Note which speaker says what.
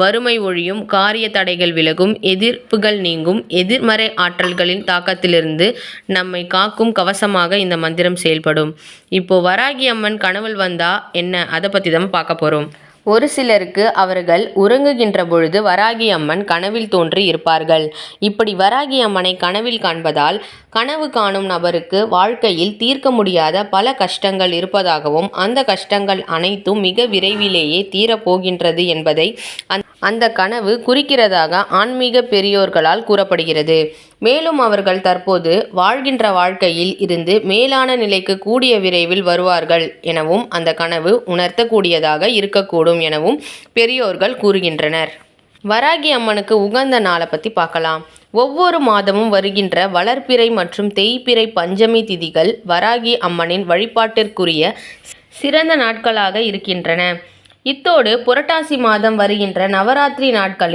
Speaker 1: வறுமை ஒழியும் காரிய தடைகள் விலகும் எதிர்ப்புகள் நீங்கும் எதிர்மறை ஆற்றல்களின் தாக்கத்திலிருந்து நம்மை காக்கும் கவசமாக இந்த மந்திரம் செயல்படும். இப்போ வராகி அம்மன் கனவில் வந்தா என்ன? அதை பற்றி தான் பார்க்க போகிறோம் ஒரு சிலருக்கு அவர்கள் உறங்குகின்ற பொழுது வராகி அம்மன் கனவில் தோன்றி இருப்பார்கள். இப்படி வராகி அம்மனை கனவில் காண்பதால் கனவு காணும் நபருக்கு வாழ்க்கையில் தீர்க்க முடியாத பல கஷ்டங்கள் இருப்பதாகவும் அந்த கஷ்டங்கள் அனைத்தும் மிக விரைவிலேயே தீரப்போகின்றது என்பதை அந்த கனவு குறிக்கிறதாக ஆன்மீக பெரியோர்களால் கூறப்படுகிறது. மேலும் அவர்கள் தற்போது வாழ்கின்ற வாழ்க்கையில் இருந்து மேலான நிலைக்கு கூடிய விரைவில் வருவார்கள் எனவும் அந்த கனவு உணர்த்தக்கூடியதாக இருக்கக்கூடும் எனவும் பெரியோர்கள் கூறுகின்றனர். வராகி அம்மனுக்கு உகந்த நாளை பற்றி பார்க்கலாம். ஒவ்வொரு மாதமும் வருகின்ற வளர்ப்பிறை மற்றும் தேய்ப்பிறை பஞ்சமி திதிகள் வராகி அம்மனின் வழிபாட்டிற்குரிய சிறந்த நாட்களாக இருக்கின்றன. இத்தோடு புரட்டாசி மாதம் வருகின்ற நவராத்திரி நாட்களில்